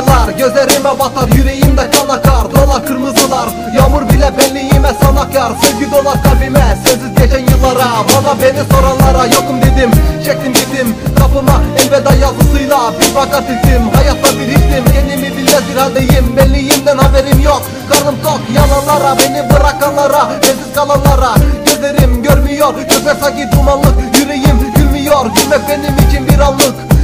acılar Gözlerime batar yüreğimde kan akar Dola kırmızılar. Yağmur bile benliğime sanak yar Sevgi dolar kalbime. Sözsüz geçen yıllara Bana beni soranlara yokum dedim Çektim gittim. Kapıma elveda yazısıyla Bir vaka sildim hayatta bir içtim Kendimi bilmez bir haldeyim benliğimden haberim yok Karnım tok. Yalanlara beni bırakanlara Bensiz kalanlara. Gözlerim görmüyor Gözler sanki dumanlık. Yüreğim gülmüyor Gülmek benim için bir anlık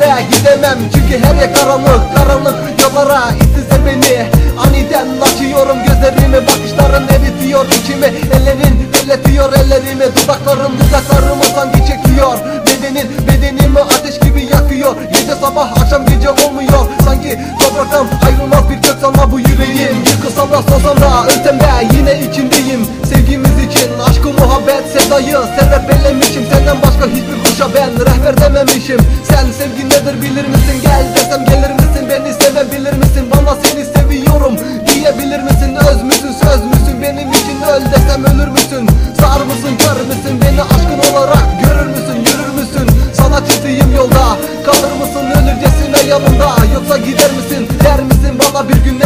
yere gidemem çünkü her yer karanlık. Karanlık yollara ittiyse beni. Aniden açıyorum gözlerimi Bakışların eritiyor. İçimi Ellerin elletiyor ellerimi Dudakların dudaklarımı sanki çekiyor. Bedenin bedenimi ateş gibi yakıyor. Gece sabah akşam gece olmuyor. Sanki topraktan ayrılmaz bir kök salma bu yüreğim. Yıkılsam da solsam da ölsem yine içindeyim. Sevgimiz için aşkı muhabbet sedayı Sebep bellemişim Senden başka hiçbir kuşa ben rehber dememişim. Sen sevgi nedir bilir misin? Gel desem gelir misin? Beni sevebilir misin? Bana seni seviyorum Diyebilir misin? Öz müsün söz müsün? Benim için öl desem ölür müsün? Sar mısın kör müsün? Beni aşkın olarak görür müsün? Yürür müsün? Sana çizdiğim yolda. Kalır mısın ölürcesine yanımda? Yoksa gider misin? Der misin bana bir gün